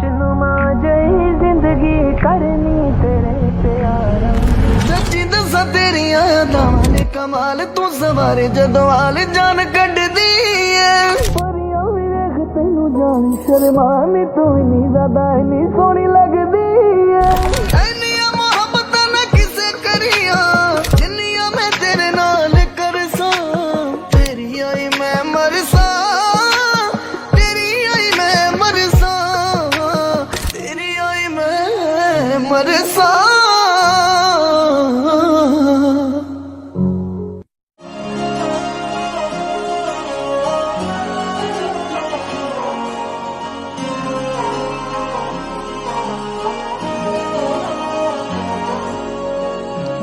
ਖੁਸ਼ਨੁਮਾ ਜਈ ਜ਼ਿੰਦਗੀ ਕਰਨੀ ਤੇਰੇ ਪਿਆਰਾ। ਸੱਚੀ ਦੱਸਾਂ ਤੇਰੀਆਂ ਅਦਾਵਾਂ ਕਮਾਲ ਤੂੰ ਸਵਾਰੇ ਜਦੋਂ ਜਾਨ ਕੱਢਦੀ ਏ। ਪਰਿਆ ਵੇਖ ਤੈਨੂੰ ਜਾਣ ਸ਼ਰਮਾ ਮੈਂ ਤੂੰ ਨਹੀਂ ਜ਼ਿਆਦਾ ਨਹੀਂ ਸੋਹਣੀ ਬਰਸਾ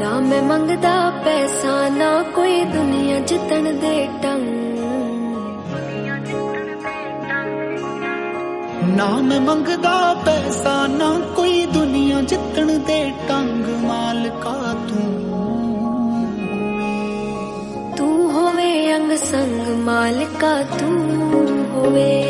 ਨਾ ਮੈਂ ਮੰਗਦਾ ਪੈਸਾ ਨਾ ਕੋਈ ਦੁਨੀਆ ਜਿੱਤਣ ਦੇ ਟੰਗ। ਨਾ ਮੈਂ ਮੰਗਦਾ ਪੈਸਾ ਕਾ ਤੂੰ ਹੋਵੇ।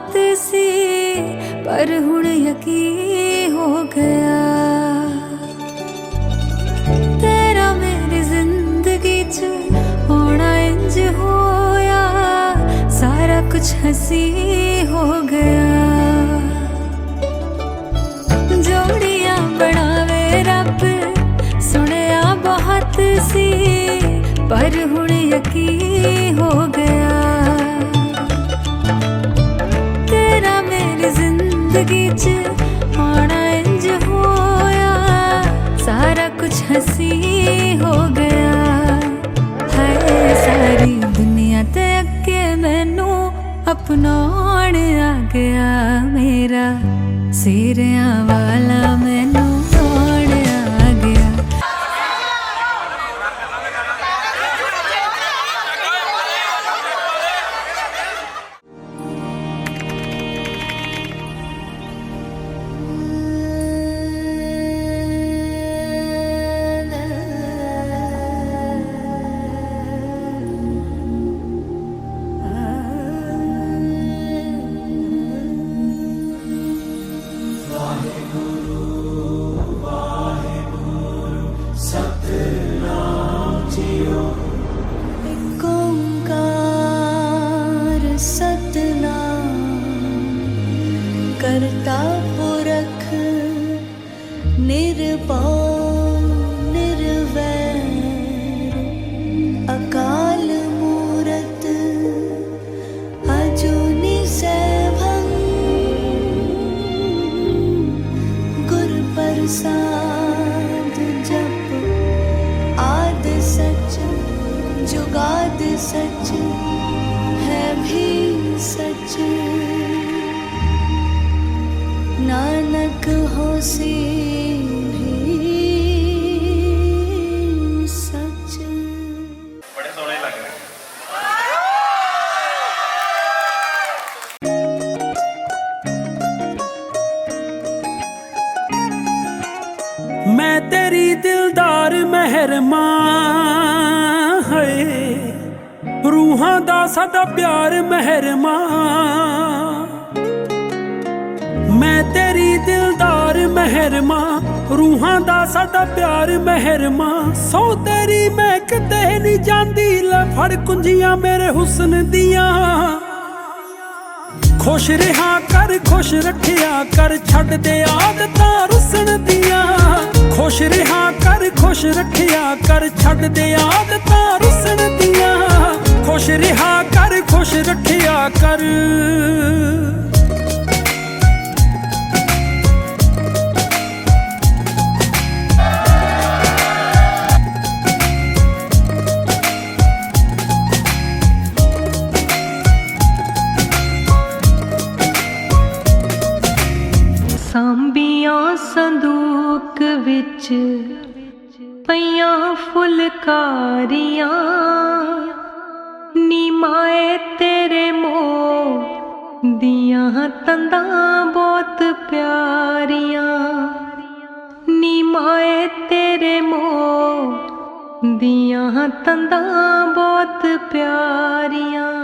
बात सी पर हुण यकीन हो गया तेरा मेरी जिंदगी च होना इंज होया सारा कुछ हंसी हो गया जोड़ियां बनावे रब सुनया बहुत सी पर हुण यकीन हो गया ਮੈਨੂੰ ਅਪਣਾਉਣ ਆ ਗਿਆ ਮੇਰਾ ਸਿਰਿਆਂ ਵਾਲਾ ਮੈਨੂੰ करता पुरख निर्भौ निर्वैर अकाल मूरत अजूनि अकल नि ਨਾਨਕ ਹੋਸੀ ਵੀ ਸਚ। ਬੜੇ ਸੋਹਣੇ ਲੱਗ ਰਹੇ। ਮੈਂ ਤੇਰੀ ਦਿਲਦਾਰ ਮਹਿਰਮਾ ਰੂਹਾਂ ਦਾ ਸਾਡਾ ਪਿਆਰ ਮਹਿਰਮਾ। ਤੇਰੀ ਦਿਲਦਾਰ ਮਹਿਰਮਾ, ਰੂਹਾਂ ਦਾ ਸਾਡਾ ਪਿਆਰ ਮਹਿਰਮਾ। ਸੋ ਤੇਰੀ ਮੈਂ ਕਿਤੇ ਨਹੀਂ ਜਾਂਦੀ, ਲੈ ਫੜ ਕੁੰਜੀਆਂ ਮੇਰੇ ਹੁਸਨ ਦੀਆਂ। ਖੁਸ਼ ਰਹਾ ਕਰ, ਖੁਸ਼ ਰੱਖਿਆ ਕਰ, ਛੱਡ ਦੇ ਆਦਤਾਂ ਰੁਸਣ ਦੀਆਂ। ਖੁਸ਼ ਰਹਾ ਕਰ, ਖੁਸ਼ ਰੱਖਿਆ ਕਰ, ਛੱਡ ਦੇ ਆਦਤਾਂ ਰੁਸਣ ਦੀਆਂ। ਖੁਸ਼ ਰਹਾ ਕਰ, ਖੁਸ਼ ਰੱਖਿਆ ਕਰ। ਸਾਂਬੀਆਂ ਸੰਦੂਕ ਵਿੱਚ, ਪਈਆਂ ਫੁਲਕਾਰੀਆਂ। ਨੀਮਾਏ ਤੇਰੇ ਮੋਹ ਦੀਆਂ ਤੰਦਾਂ ਬਹੁਤ ਪਿਆਰੀਆਂ। ਨੀਮਾਏ ਤੇਰੇ ਮੋਹ ਦੀਆਂ ਤੰਦਾਂ ਬਹੁਤ ਪਿਆਰੀਆਂ।